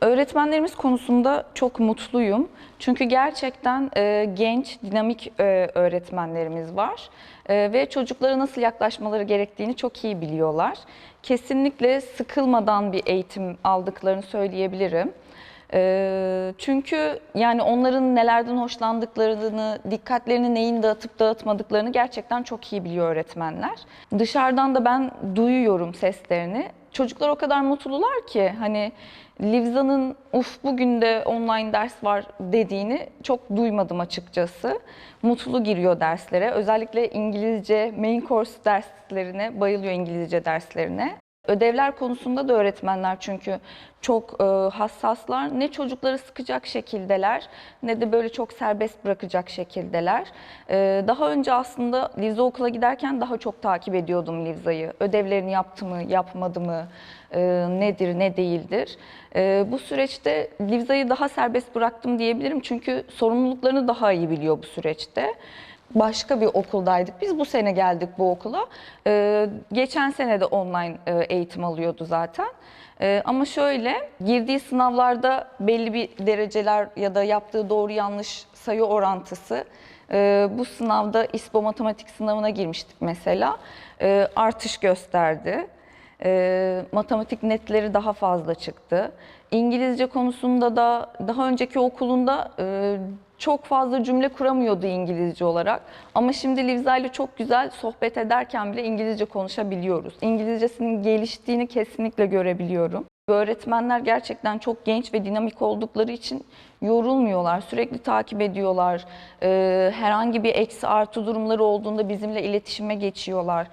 Öğretmenlerimiz konusunda çok mutluyum. Çünkü gerçekten e, genç, dinamik e, öğretmenlerimiz var. E, ve çocuklara nasıl yaklaşmaları gerektiğini çok iyi biliyorlar. Kesinlikle sıkılmadan bir eğitim aldıklarını söyleyebilirim. E, çünkü yani onların nelerden hoşlandıklarını, dikkatlerini neyin dağıtıp dağıtmadıklarını gerçekten çok iyi biliyor öğretmenler. Dışarıdan da ben duyuyorum seslerini. Çocuklar o kadar mutlular ki hani Livza'nın uf bugün de online ders var dediğini çok duymadım açıkçası. Mutlu giriyor derslere. Özellikle İngilizce main course derslerine bayılıyor İngilizce derslerine. Ödevler konusunda da öğretmenler çünkü çok e, hassaslar. Ne çocukları sıkacak şekildeler ne de böyle çok serbest bırakacak şekildeler. E, daha önce aslında Livza okula giderken daha çok takip ediyordum Livza'yı. Ödevlerini yaptı mı, yapmadı mı, e, nedir, ne değildir. E, bu süreçte Livza'yı daha serbest bıraktım diyebilirim çünkü sorumluluklarını daha iyi biliyor bu süreçte başka bir okuldaydık. Biz bu sene geldik bu okula. Ee, geçen sene de online e, eğitim alıyordu zaten. Ee, ama şöyle girdiği sınavlarda belli bir dereceler ya da yaptığı doğru yanlış sayı orantısı e, bu sınavda İSPO matematik sınavına girmiştik mesela. E, artış gösterdi. E, matematik netleri daha fazla çıktı. İngilizce konusunda da daha önceki okulunda e, çok fazla cümle kuramıyordu İngilizce olarak. Ama şimdi Livza ile çok güzel sohbet ederken bile İngilizce konuşabiliyoruz. İngilizcesinin geliştiğini kesinlikle görebiliyorum. Öğretmenler gerçekten çok genç ve dinamik oldukları için yorulmuyorlar. Sürekli takip ediyorlar. Ee, herhangi bir eksi artı durumları olduğunda bizimle iletişime geçiyorlar.